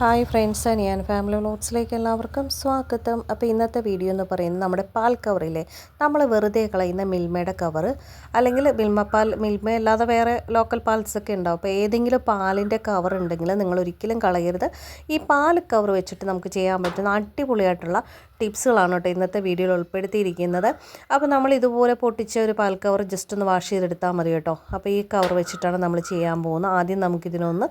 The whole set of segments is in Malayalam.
ഹായ് ഫ്രണ്ട്സ് ഞാൻ ഫാമിലി വ്ളോഗ്സിലേക്ക് എല്ലാവർക്കും സ്വാഗതം. അപ്പോൾ ഇന്നത്തെ വീഡിയോ എന്ന് പറയുന്നത് നമ്മുടെ പാൽ കവറിലെ നമ്മൾ വെറുതെ കളയുന്ന മിൽമയുടെ കവർ അല്ലെങ്കിൽ മിൽമ പാൽ മിൽമ അല്ലാതെ വേറെ ലോക്കൽ പാൽസൊക്കെ ഉണ്ടാവും. അപ്പോൾ ഏതെങ്കിലും പാലിന്റെ കവർ ഉണ്ടെങ്കിൽ നിങ്ങൾ ഒരിക്കലും കളയരുത്. ഈ പാൽ കവർ വെച്ചിട്ട് നമുക്ക് ചെയ്യാൻ പറ്റുന്ന അടിപൊളിയായിട്ടുള്ള ടിപ്സുകളാണ് കേട്ടോ ഇന്നത്തെ വീഡിയോയിൽ ഉൾപ്പെടുത്തിയിരിക്കുന്നത്. അപ്പോൾ നമ്മൾ ഇതുപോലെ പൊട്ടിച്ച ഒരു പാൽ കവർ ജസ്റ്റ് ഒന്ന് വാഷ് ചെയ്തെടുത്താൽ മതി കേട്ടോ. അപ്പോൾ ഈ കവർ വെച്ചിട്ടാണ് നമ്മൾ ചെയ്യാൻ പോകുന്നത്. ആദ്യം നമുക്കിതിനൊന്ന്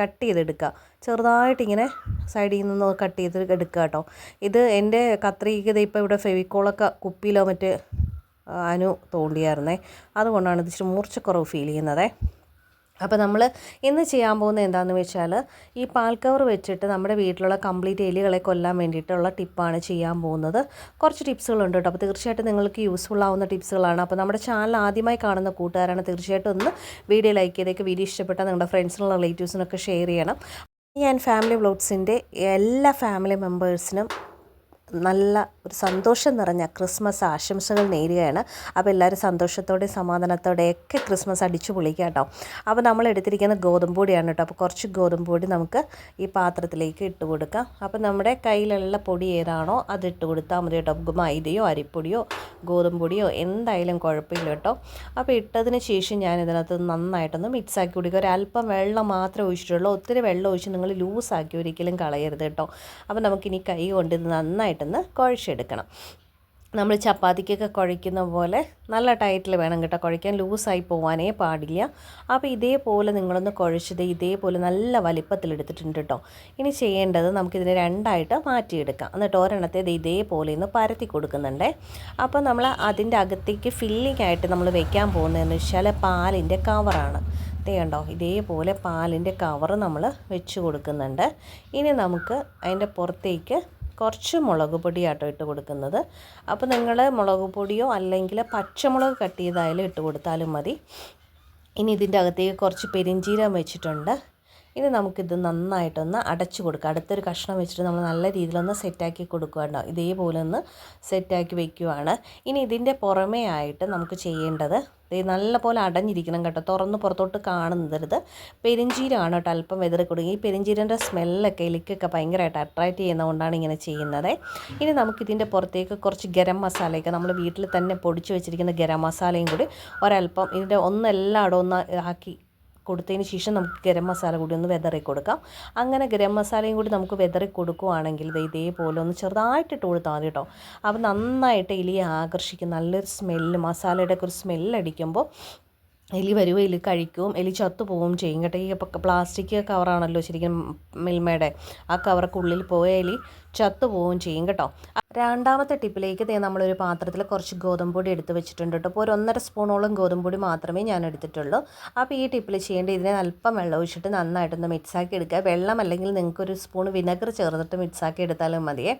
കട്ട് ചെയ്തെടുക്കുക ചെറുതായിട്ടിങ്ങനെ സൈഡിൽ നിന്ന് കട്ട് ചെയ്ത് എടുക്കുക കേട്ടോ ഇത് എന്റെ കത്രിക ഇത് ഇപ്പോൾ ഇവിടെ ഫെവിക്കോളൊക്കെ കുപ്പിയിലോ മറ്റ് അനു തോണ്ടിയായിരുന്നേ. അതുകൊണ്ടാണ് ഇത് ഇച്ചിരി മൂർച്ചക്കുറവ് ഫീൽ ചെയ്യുന്നതേ. അപ്പോൾ നമ്മൾ ഇന്ന് ചെയ്യാൻ പോകുന്നത് എന്താണെന്ന് വെച്ചാൽ ഈ പാൽ കവർ വെച്ചിട്ട് നമ്മുടെ വീട്ടിലുള്ള കംപ്ലീറ്റ് എലികളെ കൊല്ലാൻ വേണ്ടിയിട്ടുള്ള ടിപ്പാണ് ചെയ്യാൻ പോകുന്നത്. കുറച്ച് ടിപ്സുകളുണ്ട് കേട്ടോ അപ്പോൾ തീർച്ചയായിട്ടും നിങ്ങൾക്ക് യൂസ്ഫുൾ ആവുന്ന ടിപ്സുകളാണ് അപ്പോൾ നമ്മുടെ ചാനൽ ആദ്യമായി കാണുന്ന കൂട്ടുകാരാണ് തീർച്ചയായിട്ടും ഒന്ന് വീഡിയോ ലൈക്ക് ചെയ്തേക്ക്. വീഡിയോ ഇഷ്ടപ്പെട്ടാൽ നിങ്ങളുടെ ഫ്രണ്ട്സിനുള്ള റിലേറ്റീവ്സിനൊക്കെ ഷെയർ ചെയ്യണം. ഞാൻ ഫാമിലി വ്ലോഗ്സിന്റെ എല്ലാ ഫാമിലി മെമ്പേഴ്സിനും നല്ല ഒരു സന്തോഷം നിറഞ്ഞ ക്രിസ്മസ് ആശംസകൾ നേരുകയാണ്. അപ്പോൾ എല്ലാവരും സന്തോഷത്തോടെ സമാധാനത്തോടെയൊക്കെ ക്രിസ്മസ് അടിച്ചു പൊളിക്കുക കേട്ടോ. അപ്പോൾ നമ്മൾ എടുത്തിരിക്കുന്ന ഗോതമ്പ് പൊടിയാണ് കേട്ടോ. അപ്പോൾ കുറച്ച് ഗോതമ്പ് പൊടി നമുക്ക് ഈ പാത്രത്തിലേക്ക് ഇട്ട് കൊടുക്കാം. അപ്പോൾ നമ്മുടെ കയ്യിലുള്ള പൊടി ഏതാണോ അത് ഇട്ട് കൊടുത്താൽ മതി കേട്ടോ. മൈദയോ അരിപ്പൊടിയോ ഗോതമ്പ് പൊടിയോ എന്തായാലും കുഴപ്പമില്ല കേട്ടോ. അപ്പോൾ ഇട്ടതിന് ശേഷം ഞാൻ ഇതിനകത്ത് നന്നായിട്ടൊന്ന് മിക്സ് ആക്കി കൊടുക്കുക. ഒരല്പം വെള്ളം മാത്രമേ ഒഴിച്ചിട്ടുള്ളൂ. ഒത്തിരി വെള്ളം ഒഴിച്ച് നിങ്ങൾ ലൂസാക്കി ഒരിക്കലും കളയരുത് കേട്ടോ. അപ്പോൾ നമുക്കിനി കൈ കൊണ്ട് ഇത് നന്നായിട്ടൊന്ന് കുഴച്ചെടുക്കണം. നമ്മൾ ചപ്പാത്തിക്കൊക്കെ കുഴയ്ക്കുന്ന പോലെ നല്ല ടൈറ്റിൽ വേണം കേട്ടോ. കുഴയ്ക്കാൻ ലൂസായി പോവാനേ പാടില്ല. അപ്പോൾ ഇതേപോലെ നിങ്ങളൊന്ന് കുഴച്ചത് ഇതേപോലെ നല്ല വലിപ്പത്തിൽ എടുത്തിട്ടുണ്ട് കേട്ടോ. ഇനി ചെയ്യേണ്ടത് നമുക്കിതിനെ രണ്ടായിട്ട് മാറ്റിയെടുക്കാം. എന്നിട്ട് ഒരെണ്ണത്തെ ഇത് ഇതേപോലെ ഒന്ന് പരത്തി കൊടുക്കുന്നുണ്ടേ. അപ്പോൾ നമ്മൾ അതിന്റെ അകത്തേക്ക് ഫില്ലിംഗ് ആയിട്ട് നമ്മൾ വെക്കാൻ പോകുന്നതെന്ന് വെച്ചാൽ പാലിന്റെ കവറാണ്. കണ്ടോ ഇതേപോലെ പാലിന്റെ കവർ നമ്മൾ വെച്ച് കൊടുക്കുന്നുണ്ട്. ഇനി നമുക്ക് അതിന്റെ പുറത്തേക്ക് കുറച്ച് മുളക് പൊടിയാട്ടോ ഇട്ട് കൊടുക്കുന്നത്. അപ്പോൾ നിങ്ങൾ മുളക് പൊടിയോ അല്ലെങ്കിൽ പച്ചമുളക് കട്ട് ചെയ്തായാലും ഇട്ട് കൊടുത്താലും മതി. ഇനി ഇതിന്റെ അകത്തേക്ക് കുറച്ച് പെരിഞ്ചീരം വെച്ചിട്ടുണ്ട്. ഇനി നമുക്കിത് നന്നായിട്ടൊന്ന് അടച്ചു കൊടുക്കുക അടുത്തൊരു കഷ്ണം വെച്ചിട്ട് നമ്മൾ നല്ല രീതിയിലൊന്ന് സെറ്റാക്കി കൊടുക്കുക ഇതേപോലെ ഒന്ന് സെറ്റാക്കി വെക്കുവാണ്. ഇനി ഇതിന്റെ പുറമേ ആയിട്ട് നമുക്ക് ചെയ്യേണ്ടത് ഇത് നല്ലപോലെ അടഞ്ഞിരിക്കണം കേട്ടോ. തുറന്ന് പുറത്തോട്ട് കാണുന്നതരുത്. പെരിഞ്ചീരമാണ് കേട്ടോ അല്പം വെതറി കൊടുക്കുക. ഈ പെരിഞ്ചീരന്റെ സ്മെല്ലൊക്കെ എലിക്കൊക്കെ ഭയങ്കരമായിട്ട് അട്രാക്റ്റ് ചെയ്യുന്നതുകൊണ്ടാണ് ഇങ്ങനെ ചെയ്യുന്നത്. ഇനി നമുക്കിതിന്റെ പുറത്തേക്ക് കുറച്ച് ഗരം മസാലയൊക്കെ നമ്മൾ വീട്ടിൽ തന്നെ പൊടിച്ച് വെച്ചിരിക്കുന്ന ഗരം മസാലയും കൂടി ഒരല്പം ഇതിന്റെ ഒന്നെല്ലായിടും ഒന്ന് ആക്കി കൊടുത്തതിന് ശേഷം നമുക്ക് ഗരം മസാല കൂടി ഒന്ന് വെതറി കൊടുക്കാം. അങ്ങനെ ഗരം മസാലയും കൂടി നമുക്ക് വെതറി കൊടുക്കുവാണെങ്കിൽ ഇത് ഇതേപോലെ ഒന്ന് ചെറുതായിട്ടിട്ട് കൊടുത്താൽ മതി കേട്ടോ. അപ്പോൾ നന്നായിട്ട് എലിയെ ആകർഷിക്കും. നല്ലൊരു സ്മെല്ല് മസാലയുടെ ഒക്കെ ഒരു സ്മെല്ലടിക്കുമ്പോൾ എലി വരുമോ എലി കഴിക്കും. എലി ചത്തു പോവും ചെയ്യും കേട്ടോ. ഈ പ്ലാസ്റ്റിക് കവറാണല്ലോ ശരിക്കും മിൽമയുടെ. ആ കവറൊക്കെ ഉള്ളിൽ പോയ എലി ചത്തു പോവുകയും ചെയ്യും കേട്ടോ. രണ്ടാമത്തെ ടിപ്പിലേക്ക് ദേ നമ്മളൊരു പാത്രത്തിൽ കുറച്ച് ഗോതമ്പ് പൊടി എടുത്ത് വെച്ചിട്ടുണ്ട് കേട്ടോ. അപ്പോൾ ഒരു ഒന്നര സ്പൂണോളം ഗോതമ്പ് പൊടി മാത്രമേ ഞാൻ എടുത്തിട്ടുള്ളൂ. അപ്പോൾ ഈ ടിപ്പിൽ ചെയ്യേണ്ട ഇതിനെ അല്പം വെള്ളം ഒഴിച്ചിട്ട് നന്നായിട്ടൊന്ന് മിക്സാക്കി എടുക്കുക. വെള്ളം അല്ലെങ്കിൽ നിങ്ങൾക്ക് ഒരു സ്പൂൺ വിനെഗർ ചേർത്തിട്ട് മിക്സാക്കി എടുത്താലും മതിയേ.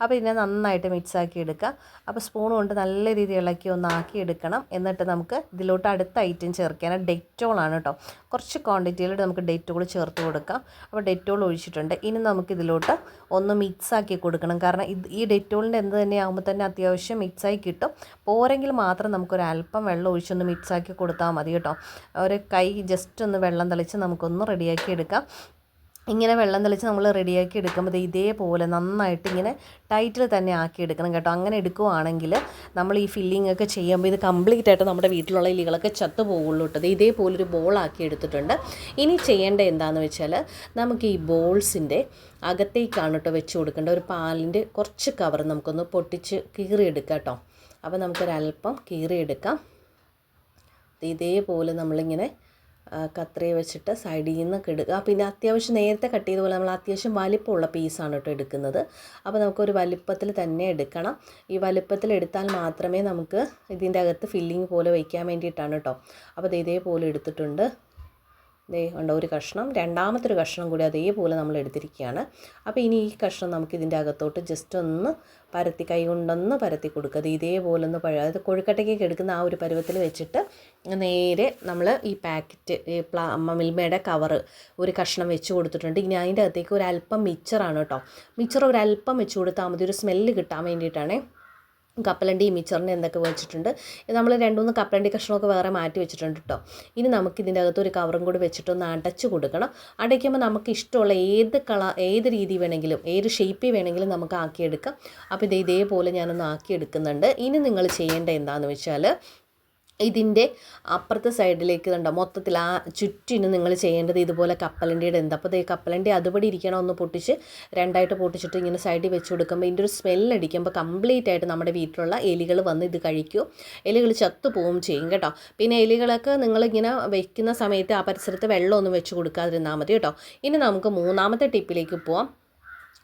അപ്പോൾ ഇതിനെ നന്നായിട്ട് മിക്സാക്കി എടുക്കുക. അപ്പോൾ സ്പൂൺ കൊണ്ട് നല്ല രീതിയിൽ ഇളക്കി ഒന്ന് ആക്കി എടുക്കണം. എന്നിട്ട് നമുക്ക് ഇതിലോട്ട് അടുത്ത ഐറ്റം ചേർക്കാൻ ഡെറ്റോളാണ് കേട്ടോ. കുറച്ച് ക്വാണ്ടിറ്റിയിൽ നമുക്ക് ഡെറ്റോൾ ചേർത്ത് കൊടുക്കാം. അപ്പോൾ ഡെറ്റോൾ ഒഴിച്ചിട്ടുണ്ട്. ഇനി നമുക്ക് ഇതിലോട്ട് ഒന്ന് മിക്സാക്കി കൊടുക്കണം. കാരണം ഇത് ഈ ഡെറ്റോളിന്റെ എന്ത് തന്നെ ആകുമ്പോൾ തന്നെ അത്യാവശ്യം മിക്സായി കിട്ടും. പോരെങ്കിൽ മാത്രം നമുക്കൊരു അല്പം വെള്ളം ഒഴിച്ചൊന്ന് മിക്സാക്കി കൊടുത്താൽ മതി കേട്ടോ. ഒരു കൈ ജസ്റ്റ് ഒന്ന് വെള്ളം തളിച്ച് നമുക്കൊന്ന് റെഡിയാക്കി എടുക്കാം. ഇങ്ങനെ വെള്ളം തെളിച്ച് നമ്മൾ റെഡിയാക്കി എടുക്കുമ്പോൾ ഇതേപോലെ നന്നായിട്ട് ഇങ്ങനെ ടൈറ്റിൽ തന്നെ ആക്കി എടുക്കണം കേട്ടോ. അങ്ങനെ എടുക്കുവാണെങ്കിൽ നമ്മൾ ഈ ഫില്ലിംഗ് ഒക്കെ ചെയ്യുമ്പോൾ ഇത് കംപ്ലീറ്റ് ആയിട്ട് നമ്മുടെ വീട്ടിലുള്ള ഇലികളൊക്കെ ചത്തു പോകുള്ളൂ കേട്ടോ. ഇതേപോലെ ഒരു ആക്കി എടുത്തിട്ടുണ്ട്. ഇനി ചെയ്യേണ്ട എന്താണെന്ന് വെച്ചാൽ നമുക്ക് ഈ ബോൾസിന്റെ അകത്തേക്കാണ് കേട്ടോ വെച്ച് കൊടുക്കേണ്ട ഒരു പാലിന്റെ കുറച്ച് കവർ നമുക്കൊന്ന് പൊട്ടിച്ച് കീറിയെടുക്കാം കേട്ടോ. അപ്പോൾ നമുക്കൊരല്പം കീറിയെടുക്കാം. ഇതേപോലെ നമ്മളിങ്ങനെ കത്രിക വെച്ചിട്ട് സൈഡിൽ നിന്ന് എടുക്കുക പിന്നെ അത്യാവശ്യം നേരത്തെ കട്ട് ചെയ്ത പോലെ നമ്മൾ അത്യാവശ്യം വലിപ്പമുള്ള പീസാണ് കേട്ടോ എടുക്കുന്നത്. അപ്പോൾ നമുക്കൊരു വലിപ്പത്തിൽ തന്നെ എടുക്കണം. ഈ വലിപ്പത്തിൽ എടുത്താൽ മാത്രമേ നമുക്ക് ഇതിന്റെ അകത്ത് ഫില്ലിങ് പോലെ വയ്ക്കാൻ വേണ്ടിയിട്ടാണ് കേട്ടോ അപ്പോൾ ഇത് ഇതേപോലെ എടുത്തിട്ടുണ്ട്. ദേ ഉണ്ട് ഒരു കഷ്ണം. രണ്ടാമത്തെ ഒരു കഷ്ണം കൂടി അതേപോലെ നമ്മൾ എടുത്തിരിക്കുകയാണ്. അപ്പോൾ ഇനി ഈ കഷ്ണം നമുക്ക് ഇതിന്റെ അകത്തോട്ട് ജസ്റ്റ് ഒന്ന് പരത്തി കൈ കൊണ്ടൊന്ന് പരത്തി കൊടുക്കുക. അത് ഇതേപോലെ ഒന്ന് പഴ അതായത് കൊഴുക്കട്ടയ്ക്കൊക്കെ എടുക്കുന്ന ആ ഒരു പരുവത്തിൽ വെച്ചിട്ട് നേരെ നമ്മൾ ഈ പാക്കറ്റ് ഈ പ്ലാ മിൽമയുടെ കവറ് ഒരു കഷ്ണം വെച്ച് കൊടുത്തിട്ടുണ്ട്. ഇനി അതിന്റെ അകത്തേക്ക് ഒരു അല്പം മിച്ചറാണ് കേട്ടോ. മിച്ചർ ഒരു അല്പം വെച്ച് കൊടുത്താൽ മതി. ഒരു സ്മെല്ല് കിട്ടാൻ വേണ്ടിയിട്ടാണേ. കപ്പലണ്ടി മിച്ചറിന് എന്തൊക്കെ വെച്ചിട്ടുണ്ട്. നമ്മൾ രണ്ട് മൂന്ന് കപ്പലണ്ടി കഷ്ണമൊക്കെ വേറെ മാറ്റി വെച്ചിട്ടുണ്ട് കേട്ടോ ഇനി നമുക്ക് ഇതിന്റെ അകത്ത് ഒരു കവറും കൂടി വെച്ചിട്ടൊന്ന് അടച്ചു കൊടുക്കണം. അടയ്ക്കുമ്പോൾ നമുക്ക് ഇഷ്ടമുള്ള ഏത് കള ഏത് രീതി വേണമെങ്കിലും ഏത് ഷേപ്പിൽ വേണമെങ്കിലും നമുക്ക് ആക്കിയെടുക്കാം. അപ്പോൾ ഇത് ഇതേപോലെ ഞാനൊന്ന് ആക്കിയെടുക്കുന്നുണ്ട്. ഇനി നിങ്ങൾ ചെയ്യേണ്ട എന്താണെന്ന് വെച്ചാൽ ഇതിന്റെ അപ്പുറത്തെ സൈഡിലേക്ക് കണ്ടോ? മൊത്തത്തിൽ ആ ചുറ്റിനും നിങ്ങൾ ചെയ്യേണ്ടത് ഇതുപോലെ കപ്പലണ്ടിയുടെ എന്ത് അപ്പോൾ ഈ കപ്പലണ്ടി അതുപടി ഇരിക്കണം ഒന്ന് പൊട്ടിച്ച് രണ്ടായിട്ട് പൊട്ടിച്ചിട്ട് ഇങ്ങനെ സൈഡിൽ വെച്ച് കൊടുക്കുമ്പോൾ ഇതിന്റെ ഒരു സ്മെല്ലടിക്കുമ്പോൾ കംപ്ലീറ്റ് ആയിട്ട് നമ്മുടെ വീട്ടിലുള്ള എലികൾ വന്ന് ഇത് കഴിക്കും. എലികൾ ചത്തു പോവും ചെയ്യും കേട്ടോ. പിന്നെ എലികളൊക്കെ നിങ്ങളിങ്ങനെ വയ്ക്കുന്ന സമയത്ത് ആ പരിസരത്ത് വെള്ളമൊന്നും വെച്ച് കൊടുക്കാതിരുന്നാൽ മതി കേട്ടോ. ഇനി നമുക്ക് മൂന്നാമത്തെ ടിപ്പിലേക്ക് പോവാം.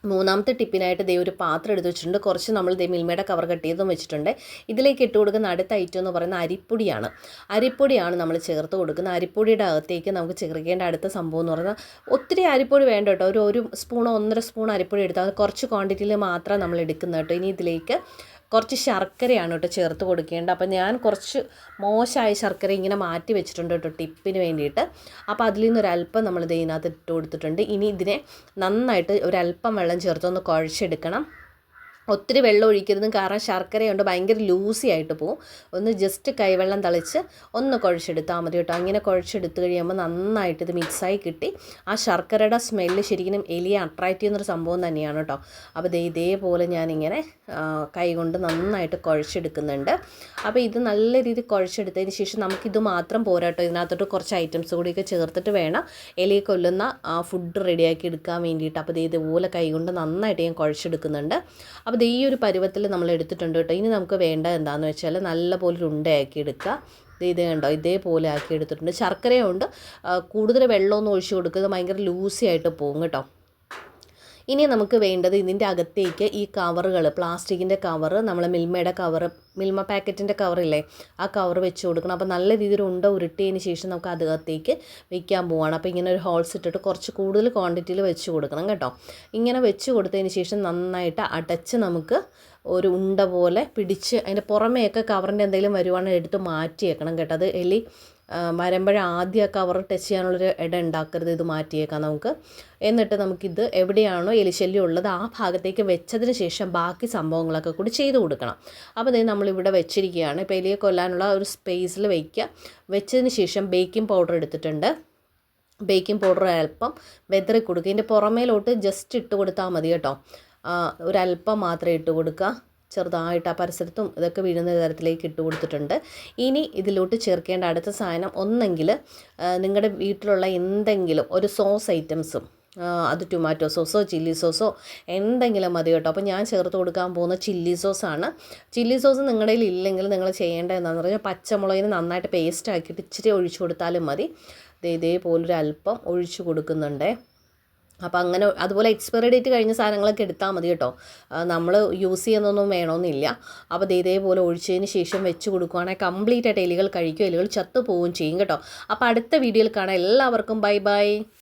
മൂന്നാമത്തെ ടിപ്പിനായിട്ട് ദേ ഒരു പാത്രം എടുത്ത് വെച്ചിട്ടുണ്ട്. കുറച്ച് നമ്മൾ ദേ മിൽമയുടെ കവർ കട്ട് ചെയ്തും വെച്ചിട്ടുണ്ട്. ഇതിലേക്ക് ഇട്ട് കൊടുക്കുന്ന അടുത്ത ഐറ്റം എന്ന് പറയുന്നത് അരിപ്പൊടിയാണ്. അരിപ്പൊടിയാണ് നമ്മൾ ചേർത്ത് കൊടുക്കുന്നത്. അരിപ്പൊടിയുടെ അകത്തേക്ക് നമുക്ക് ചേർക്കേണ്ട അടുത്ത സംഭവം എന്ന് പറയുന്നത് ഒത്തിരി അരിപ്പൊടി വേണ്ട കേട്ടോ. ഒരു ഒരു സ്പൂണോ ഒന്നര സ്പൂൺ അരിപ്പൊടി എടുത്താൽ കുറച്ച് ക്വാണ്ടിറ്റിയിൽ മാത്രം നമ്മൾ എടുക്കുന്നത് കേട്ടോ. ഇനി ഇതിലേക്ക് കുറച്ച് ശർക്കരയാണ് കേട്ടോ ചേർത്ത് കൊടുക്കേണ്ടത്. അപ്പം ഞാൻ കുറച്ച് മോശമായ ശർക്കര ഇങ്ങനെ മാറ്റി വെച്ചിട്ടുണ്ട് കേട്ടോ ടിപ്പിന് വേണ്ടിയിട്ട്. അപ്പോൾ അതിൽ നിന്ന് നമ്മൾ ഇതിനകത്ത് ഇട്ട് കൊടുത്തിട്ടുണ്ട്. ഇനി ഇതിനെ നന്നായിട്ട് ഒരല്പം വെള്ളം ചേർത്തൊന്ന് കുഴച്ചെടുക്കണം. ഒത്തിരി വെള്ളം ഒഴിക്കരുത്. കാരണം ശർക്കരയുണ്ട് ഭയങ്കര ലൂസി ആയിട്ട് പോവും. ഒന്ന് ജസ്റ്റ് കൈവെള്ളം തളിച്ച് ഒന്ന് കുഴച്ചെടുത്താൽ മതി കേട്ടോ. അങ്ങനെ കുഴച്ചെടുത്ത് കഴിയുമ്പോൾ നന്നായിട്ട് ഇത് മിക്സായി കിട്ടി. ആ ശർക്കരയുടെ സ്മെല്ല് ശരിക്കും എലിയെ അട്രാക്റ്റ് ചെയ്യുന്നൊരു സംഭവം തന്നെയാണ് കേട്ടോ. അപ്പോൾ ദേ ഇതേപോലെ ഞാനിങ്ങനെ കൈ കൊണ്ട് നന്നായിട്ട് കുഴച്ചെടുക്കുന്നുണ്ട്. അപ്പോൾ ഇത് നല്ല രീതിയിൽ കുഴച്ചെടുത്തതിന് ശേഷം നമുക്കിത് മാത്രം പോരാട്ടോ ഇതിനകത്തോട്ട് കുറച്ച് ഐറ്റംസ് കൂടിയൊക്കെ ചേർത്തിട്ട് വേണം എലിയെ കൊല്ലുന്ന ഫുഡ് റെഡിയാക്കി എടുക്കാൻ വേണ്ടിയിട്ട്. അപ്പോൾ ദേ ഇതുപോലെ കൈ കൊണ്ട് നന്നായിട്ട് ഞാൻ കുഴച്ചെടുക്കുന്നുണ്ട്. അപ്പോൾ ഇത് ഈ ഒരു പരുവത്തിൽ നമ്മൾ എടുത്തിട്ടുണ്ട് കേട്ടോ. ഇനി നമുക്ക് വേണ്ട എന്താണെന്ന് വെച്ചാൽ നല്ലപോലെ ഒരു ഉണ്ടയാക്കി എടുക്കുക ഇത് കണ്ടോ? ഇതേപോലെ ആക്കി എടുത്തിട്ടുണ്ട് ശർക്കരയുണ്ട് കൂടുതൽ വെള്ളമൊന്നും ഒഴിച്ച് കൊടുക്കുന്നത് ഭയങ്കര ലൂസി ആയിട്ട് പോകും കേട്ടോ. ഇനി നമുക്ക് വേണ്ടത് ഇതിന്റെ അകത്തേക്ക് ഈ കവറുകൾ പ്ലാസ്റ്റിക്കിന്റെ കവറ് നമ്മൾ മിൽമയുടെ കവറ് മിൽമ പാക്കറ്റിന്റെ കവറില്ലേ ആ കവർ വെച്ച് കൊടുക്കണം. അപ്പോൾ നല്ല രീതിയിൽ ഉണ്ട ഉരുട്ടിയതിന് ശേഷം നമുക്ക് അതിനകത്തേക്ക് വെക്കാൻ പോവാണ്. അപ്പോൾ ഇങ്ങനെ ഒരു ഹോൾസ് ഇട്ടിട്ട് കുറച്ച് കൂടുതൽ ക്വാണ്ടിറ്റിയിൽ വെച്ച് കൊടുക്കണം കേട്ടോ. ഇങ്ങനെ വെച്ച് കൊടുത്തതിന് ശേഷം നന്നായിട്ട് അടച്ച് നമുക്ക് ഒരു ഉണ്ട പോലെ പിടിച്ച് അതിന്റെ പുറമേയൊക്കെ കവറിന്റെ എന്തെങ്കിലും വരുവാണെങ്കിൽ എടുത്ത് മാറ്റി വെക്കണം കേട്ടോ. അത് എലി വരുമ്പോഴേ ആദ്യം കവർ ടച്ച് ചെയ്യാനുള്ളൊരു ഇട ഉണ്ടാക്കരുത് ഇത് മാറ്റിയേക്കാം നമുക്ക്. എന്നിട്ട് നമുക്കിത് എവിടെയാണോ എലിശല്യം ഉള്ളത് ആ ഭാഗത്തേക്ക് വെച്ചതിന് ശേഷം ബാക്കി സംഭവങ്ങളൊക്കെ കൂടി ചെയ്ത് കൊടുക്കണം. അപ്പോൾ ഇത് നമ്മളിവിടെ വെച്ചിരിക്കുകയാണ്. ഇപ്പോൾ എലിയെ കൊല്ലാനുള്ള ഒരു സ്പേസിൽ വയ്ക്കുക. വെച്ചതിന് ശേഷം ബേക്കിംഗ് പൗഡർ എടുത്തിട്ടുണ്ട്. ബേക്കിംഗ് പൗഡർ അല്പം വെതറി കൊടുക്കുക ഇതിന്റെ പുറമേലോട്ട് ജസ്റ്റ് ഇട്ട് കൊടുത്താൽ മതി കേട്ടോ. ഒരല്പം മാത്രമേ ഇട്ട് കൊടുക്കുക. ചെറുതായിട്ട് ആ പരിസരത്തും ഇതൊക്കെ വീഴുന്ന തരത്തിലേക്ക് ഇട്ട് കൊടുത്തിട്ടുണ്ട്. ഇനി ഇതിലോട്ട് ചേർക്കേണ്ട അടുത്ത സാധനം ഒന്നെങ്കിൽ നിങ്ങളുടെ വീട്ടിലുള്ള എന്തെങ്കിലും ഒരു സോസ് ഐറ്റംസും അത് ടൊമാറ്റോ സോസോ ചില്ലി സോസോ എന്തെങ്കിലും മതി കേട്ടോ. അപ്പോൾ ഞാൻ ചേർത്ത് കൊടുക്കാൻ പോകുന്ന ചില്ലി സോസാണ് ചില്ലി സോസ് നിങ്ങളുടെ കയ്യിൽ ഇല്ലെങ്കിൽ നിങ്ങൾ ചെയ്യേണ്ടത് എന്താണെന്ന് പറഞ്ഞാൽ പച്ചമുളകിന് നന്നായിട്ട് പേസ്റ്റ് ആക്കിയിട്ട് ഇച്ചിരി ഒഴിച്ചു കൊടുത്താലും മതി. ഇതേപോലൊരു അല്പം ഒഴിച്ചു കൊടുക്കുന്നുണ്ടേ. അപ്പോൾ അങ്ങനെ അതുപോലെ എക്സ്പയറി ഡേറ്റ് കഴിഞ്ഞ സാധനങ്ങളൊക്കെ എടുത്താൽ മതി കേട്ടോ. നമ്മൾ യൂസ് ചെയ്യുന്നൊന്നും വേണമെന്നില്ല അപ്പോൾ ഇതേപോലെ ഒഴിച്ചതിന് ശേഷം വെച്ച് കൊടുക്കുകയാണെങ്കിൽ കംപ്ലീറ്റ് ആയിട്ട് എലികൾ കഴിക്കും എലികൾ ചത്തു പോവുകയും ചെയ്യും കേട്ടോ. അപ്പോൾ അടുത്ത വീഡിയോയിൽ കാണാം. എല്ലാവർക്കും ബൈ ബൈ